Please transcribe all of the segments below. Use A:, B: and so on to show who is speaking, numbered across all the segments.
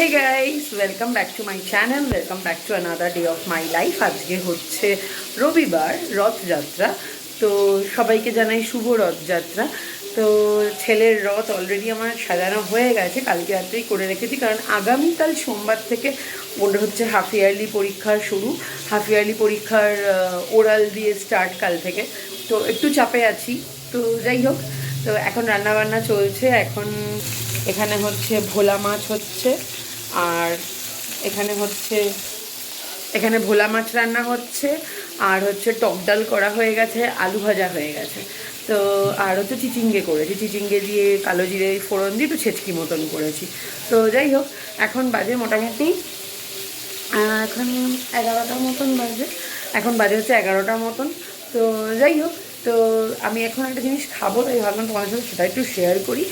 A: Hey guys welcome back to my channel welcome back to another day of my life আজকে হচ্ছে রবিবার, রথযাত্রা। তো সবাইকে জানাই শুভ রথযাত্রা। তো ছেলের রথ অলরেডি আমার সাজানো হয়ে গেছে, কালকে রাত্রেই করে রেখেছি, কারণ আগামীকাল সোমবার থেকে ওর হচ্ছে হাফ ইয়ারলি পরীক্ষার শুরু। হাফ ইয়ারলি পরীক্ষার ওরাল দিয়ে স্টার্ট কাল থেকে। তো একটু চাপে আছি, তো যাই হোক, তো এখন রান্না বান্না চলছে। এখন এখানে হচ্ছে ভোলা মাছ হচ্ছে। আর এখানে হচ্ছে এখানে ভোলা মাছ রান্না হচ্ছে আর হচ্ছে টক ডাল করা হয়ে গেছে আলু ভাজা হয়ে গেছে। তো আর হচ্ছে চিচিঙ্গে করেছি। চিচিঙ্গে দিয়ে কালো জিরে ফোড়ন দিয়ে একটু ছেচকি মতন করেছি। তো যাই হোক এখন বাজে মোটামুটি এখন এগারোটার মতন বাজে। এখন বাজে হচ্ছে এগারোটার মতন। তো যাই হোক তো আমি এখন একটা জিনিস খাব তাই ভাবলাম তোমার সাথে সেটা একটু শেয়ার করি।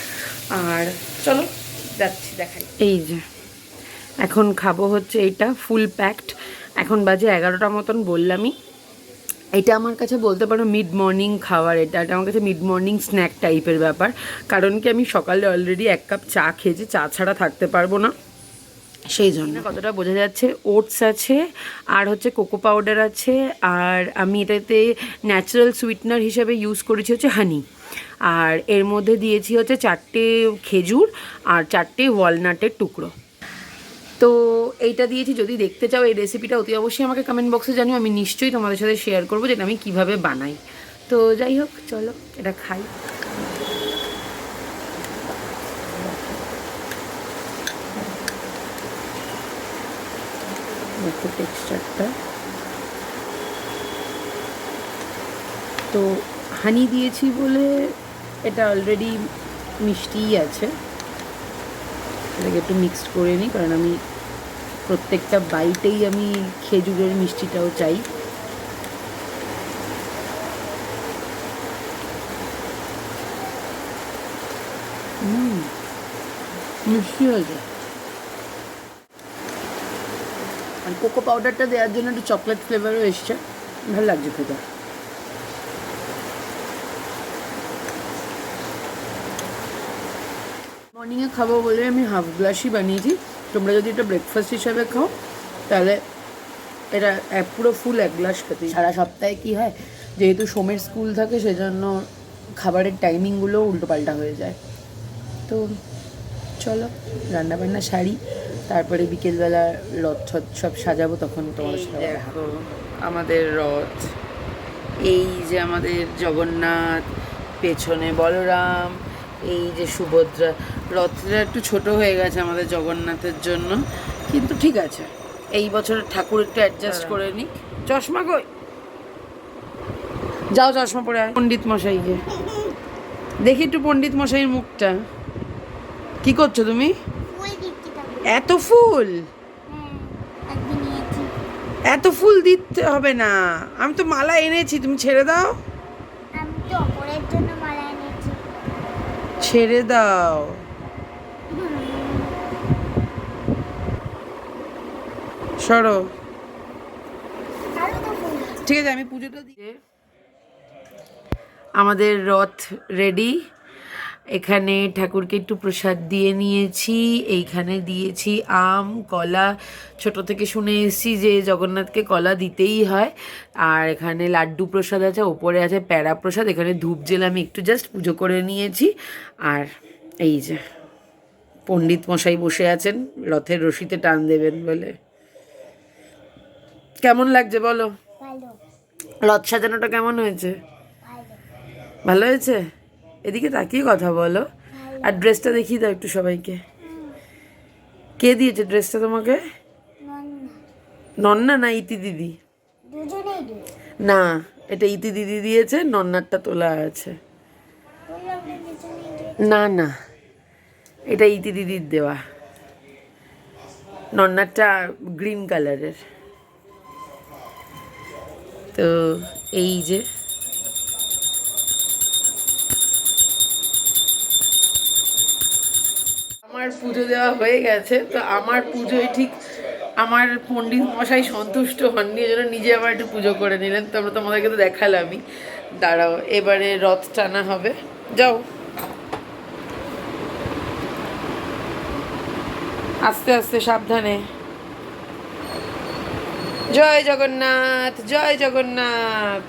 A: আর চলো যাচ্ছি দেখাই। এই যে। এখন খাব হচ্ছে এইটা ফুল প্যাকড এখন বাজে এগারোটার মতন বললামই। এটা আমার কাছে বলতে পারো মিড মর্নিং খাওয়ার এটা। এটা আমার কাছে মিড মর্নিং স্ন্যাক টাইপের ব্যাপার। কারণ কি আমি সকালে অলরেডি এক কাপ চা খেয়েছি, চা ছাড়া থাকতে পারব না। সেই জন্য। কতটা বোঝা যাচ্ছে? ওটস আছে, আর হচ্ছে কোকো পাউডার আছে, আর আমি এটাতে ন্যাচারাল সুইটনার হিসেবে ইউজ করেছি হচ্ছে হানি আর এর মধ্যে দিয়েছি হচ্ছে চারটে খেজুর, আর চারটে ওয়ালনাটের টুকরো। তো এইটা দিয়েছি। যদি দেখতে চাও এই রেসিপিটা অতি অবশ্যই আমাকে কমেন্ট বক্সে জানিও। আমি নিশ্চয়ই তোমাদের সাথে শেয়ার করব যেটা আমি কীভাবে বানাই। তো যাই হোক, চলো, এটা খাই। তো হানি দিয়েছি বলে এটা অলরেডি মিষ্টিই আছে। এটাকে একটু মিক্সড করে নিই, কারণ আমি প্রত্যেকটা বাইটেই আমি খেজুরের মিষ্টিটাও চাই। মিষ্টি হয়েছে। আর কোকো পাউডারটা দেওয়ার জন্য একটু চকলেট ফ্লেভারও এসছে, ভালো লাগছে খেতে। মর্নিংয়ে খাব বলে আমি হাফ গ্লাসই বানিয়েছি। তোমরা যদি এটা ব্রেকফাস্ট হিসাবে খাও, তাহলে এটা এক, পুরো ফুল এক গ্লাস খেতে। সারা সপ্তাহে কি হয়, যেহেতু সোমের স্কুল থাকে, সেজন্য খাবারের টাইমিংগুলো উল্টোপাল্টা হয়ে যায়। তো চলো, রান্নাবান্না সারি, তারপরে বিকেলবেলা রথ ছথ সব সাজাবো, তখন তোমার সাথে আমাদের রথ। এই যে আমাদের জগন্নাথ, পেছনে বলরাম, এই যে সুভদ্রা রথটা একটু ছোট হয়ে গেছে আমাদের জগন্নাথের জন্য। কিন্তু ঠিক আছে এই বছরের ঠাকুর একটু অ্যাডজাস্ট করে নিক। চশমা কই? যাও চশমা পরে আয়। পণ্ডিত মশাইকে। দেখি একটু পণ্ডিত মশাইয়ের মুখটা। কি করছ তুমি? এত ফুল?
B: হ্যাঁ
A: এত ফুল দিতে হবে না। আমি তো মালা এনেছি তুমি ছেড়ে দাও।
B: আমি তো অপরের জন্য মালা এনেছি।
A: ছেড়ে দাও। সরো। ঠিক আছে আমি পুজোটা দিয়ে আমাদের রথ রেডি এখানে ঠাকুরকে একটু প্রসাদ দিয়ে নিয়েছি এইখানে দিয়েছি আম কলা। ছোট থেকে শুনে এসেছি যে জগন্নাথকে কলা দিতেই হয়। আর এখানে লাড্ডু প্রসাদ আছে ওপরে আছে প্যারা প্রসাদ। এখানে ধূপ জেল আমি একটু জাস্ট পুজো করে নিয়েছি। আর এই যে পণ্ডিত মশাই বসে আছেন রথের রশিতে টান দেবেন বলে। কেমন লাগছে বলো? রথ সাজানোটা কেমন হয়েছে?
B: ভালো।
A: হয়েছে? এদিকে তাকিয়ে কথা বলো। আর ড্রেসটা দেখিয়ে দাও একটু সবাইকে। কে দিয়েছে ড্রেসটা তোমাকে?
B: নন্না।
A: না ইতি দিদি? না এটা ইতি দিদি দিয়েছে নন্নারটা তোলা আছে।
B: না
A: না না এটা ইতি দিদির দেওয়া। নন্নারটা গ্রিন কালারের তো এই যে। আমার পুজো দেওয়া হয়ে গেছে, তো আমার পুজোয় ঠিক আমার পণ্ডিত মশাই সন্তুষ্ট হননি, এই জন্য নিজে আবার একটু পুজো করে নিলেন। তো আমরা তোমাদেরকে তো দেখালামই। দাঁড়াও, এবারে রথ টানা হবে। যাও। আস্তে আস্তে, সাবধানে। জয় জগন্নাথ জয় জগন্নাথ।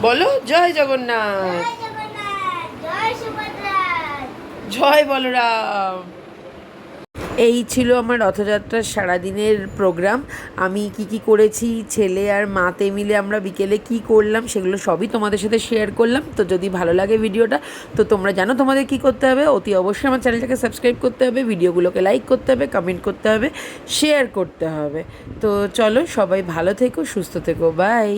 A: বলো জয় জগন্নাথ। জয় বলরাম। এই ছিল আমার রথযাত্রার সারাদিনের প্রোগ্রাম। আমি কি কি করেছি, ছেলে আর মাতে মিলে আমরা বিকেলে কি করলাম, সেগুলো সবই তোমাদের সাথে শেয়ার করলাম। তো যদি ভালো লাগে ভিডিওটা, তো তোমরা জানো তোমাদের কি করতে হবে। অতি অবশ্যই আমার চ্যানেলটাকে সাবস্ক্রাইব করতে হবে, ভিডিওগুলোকে লাইক করতে হবে কমেন্ট করতে হবে শেয়ার করতে হবে। তো চলো সবাই ভালো থেকো, সুস্থ থেকো বাই